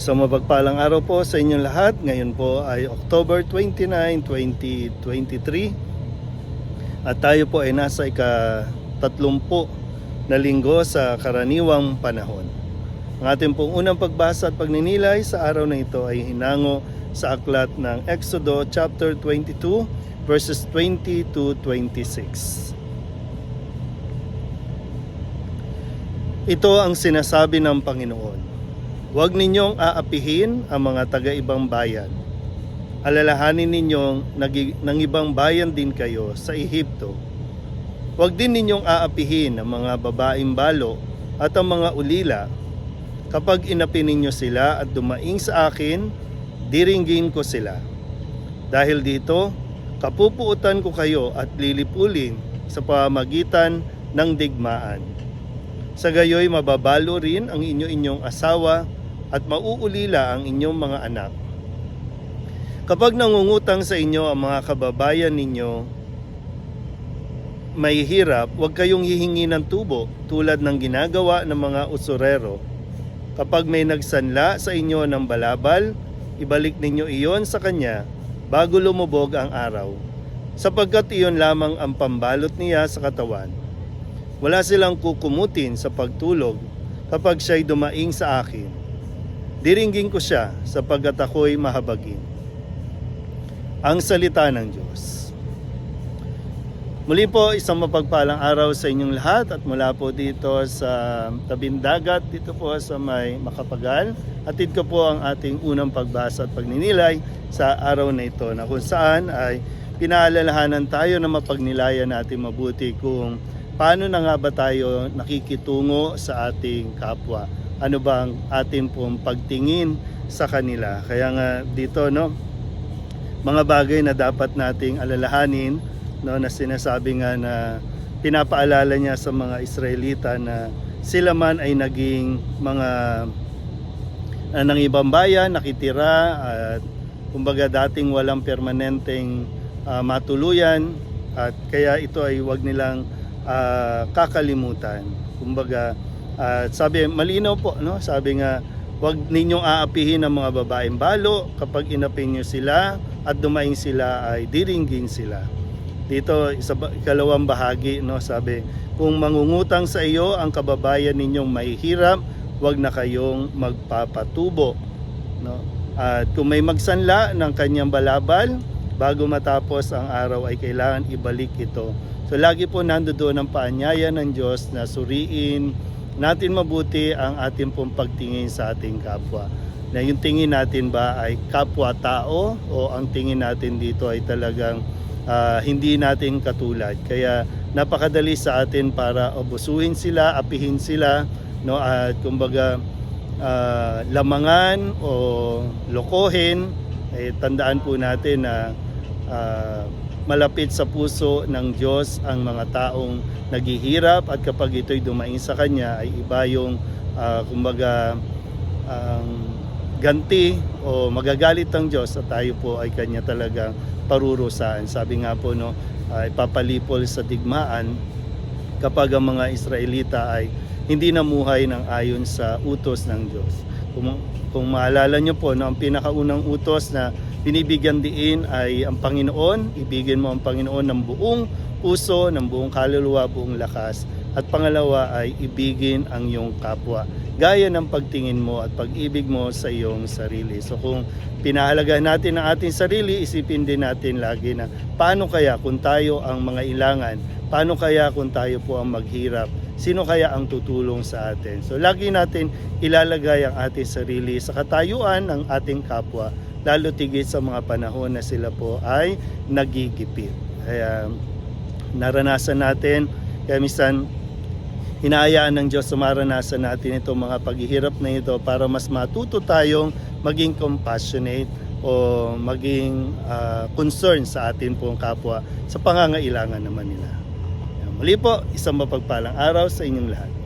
Sa mapagpalang araw po sa inyong lahat. Ngayon po ay October 29, 2023. At tayo po ay nasa ika-tatlumpu na linggo sa karaniwang panahon. Ang ating pong unang pagbasa at pagninilay sa araw na ito ay hinango sa aklat ng Exodo chapter 22 verses 20 to 26. Ito ang sinasabi ng Panginoon. Huwag ninyong aapihin ang mga taga-ibang bayan. Alalahanin ninyong ng ibang bayan din kayo sa Ehipto. Huwag din ninyong aapihin ang mga babaeng balo at ang mga ulila. Kapag inapi ninyo sila at dumaing sa akin, diringgin ko sila. Dahil dito, kapupuutan ko kayo at lilipulin sa pamagitan ng digmaan. Sa gayoy mababalo rin ang inyo-inyong asawa at mauulila ang inyong mga anak. Kapag nangungutang sa inyo ang mga kababayan ninyo, may hirap, huwag kayong hihingi ng tubo tulad ng ginagawa ng mga usurero. Kapag may nagsanla sa inyo ng balabal, ibalik ninyo iyon sa kanya bago lumubog ang araw, sapagkat iyon lamang ang pambalot niya sa katawan. Wala silang kukumutin sa pagtulog kapag siya'y dumaing sa akin. Diringgin ko siya sapagkat ako'y mahabagin. Ang salita ng Diyos. Muli po, isang mapagpalang araw sa inyong lahat at mula po dito sa tabing dagat, dito po sa may Makapagal. Atid ko po ang ating unang pagbasa at pagninilay sa araw na ito na kung saan ay pinaalalahanan tayo na mapagnilayan natin mabuti kung paano na nga ba tayo nakikitungo sa ating kapwa. Ano ba ang ating pong pagtingin sa kanila. Kaya nga dito, no, mga bagay na dapat nating alalahanin no na sinasabi nga na pinapaalala niya sa mga Israelita na sila man ay naging mga uh, ng ibang bayan nakitira at kumbaga dating walang permanenteng ah, matuluyan at kaya ito ay wag nilang ah, kakalimutan kumbaga at sabi malinaw po no? Sabi nga wag ninyong aapihin ang mga babaeng balo kapag inapin nyo sila at dumaing sila ay diringgin sila. Dito ba- ikalawang bahagi no? Sabi kung mangungutang sa iyo ang kababayan ninyong mahihirap wag na kayong magpapatubo no? At kung may magsanla ng kanyang balabal bago matapos ang araw ay kailangan ibalik ito. So lagi po nandoon ang paanyaya ng Diyos na suriin natin mabuti ang ating pong pagtingin sa ating kapwa na yung tingin natin ba ay kapwa tao o ang tingin natin dito ay talagang ah, hindi natin katulad. Kaya napakadali sa atin para abusuhin sila, apihin sila, no at kumbaga ah, lamangan o lokohin, eh, tandaan po natin na ah, malapit sa puso ng Diyos ang mga taong naghihirap at kapag ito'y dumaing sa Kanya ay iba yung ah, kumbaga ang ganti o magagalit ang Diyos at tayo po ay Kanya talagang parurusahan. Sabi nga po no, ay papalipol sa digmaan kapag ang mga Israelita ay hindi namuhay ng ayon sa utos ng Diyos. Kung, kung maalala nyo po, no, ang pinakaunang utos na binibigyan diin ay ang Panginoon, ibigin mo ang Panginoon ng buong puso, ng buong kaluluwa, buong lakas. At pangalawa ay ibigin ang iyong kapwa. Gaya ng pagtingin mo at pag-ibig mo sa iyong sarili. So kung pinahalagahan natin ang ating sarili, isipin din natin lagi na paano kaya kung tayo ang mga ilangan, paano kaya kung tayo po ang maghirap, sino kaya ang tutulong sa atin. So lagi natin ilalagay ang ating sarili sa katayuan ng ating kapwa, lalo tigit sa mga panahon na sila po ay nagigipit. Kaya naranasan natin, kaya minsan hinahayaan ng Diyos sumaranasan natin itong mga paghihirap na ito para mas matuto tayong maging compassionate o maging ah, concern sa atin pong kapwa sa pangangailangan naman nila. Muli po, isang mapagpalang araw sa inyong lahat.